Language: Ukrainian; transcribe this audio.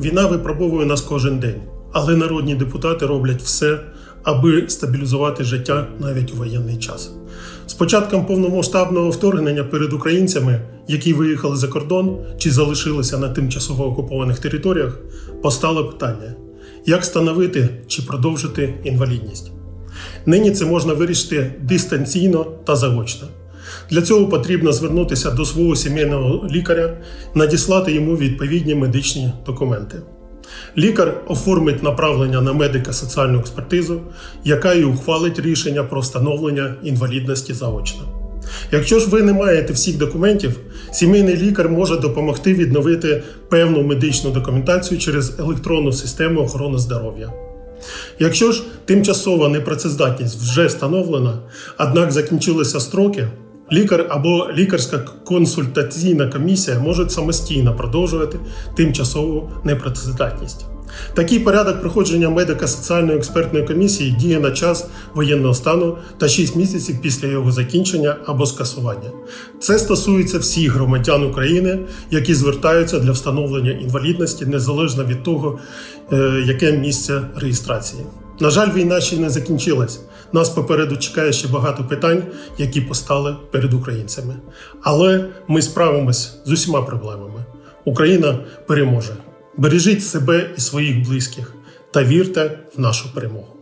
Війна випробовує нас кожен день, але народні депутати роблять все, аби стабілізувати життя навіть у воєнний час. З початком повномасштабного вторгнення перед українцями, які виїхали за кордон чи залишилися на тимчасово окупованих територіях, постало питання: як встановити чи продовжити інвалідність. Нині це можна вирішити дистанційно та заочно. Для цього потрібно звернутися до свого сімейного лікаря, надіслати йому відповідні медичні документи. Лікар оформить направлення на медико-соціальну експертизу, яка і ухвалить рішення про встановлення інвалідності заочно. Якщо ж ви не маєте всіх документів, сімейний лікар може допомогти відновити певну медичну документацію через електронну систему охорони здоров'я. Якщо ж тимчасова непрацездатність вже встановлена, однак закінчилися строки, лікар або лікарська консультаційна комісія можуть самостійно продовжувати тимчасову непрацездатність. Такий порядок проходження медико-соціальної експертної комісії діє на час воєнного стану та 6 місяців після його закінчення або скасування. Це стосується всіх громадян України, які звертаються для встановлення інвалідності незалежно від того, е, яке місце реєстрації. На жаль, війна ще не закінчилась. Нас попереду чекає ще багато питань, які постали перед українцями. Але ми справимось з усіма проблемами. Україна переможе. Бережіть себе і своїх близьких та вірте в нашу перемогу.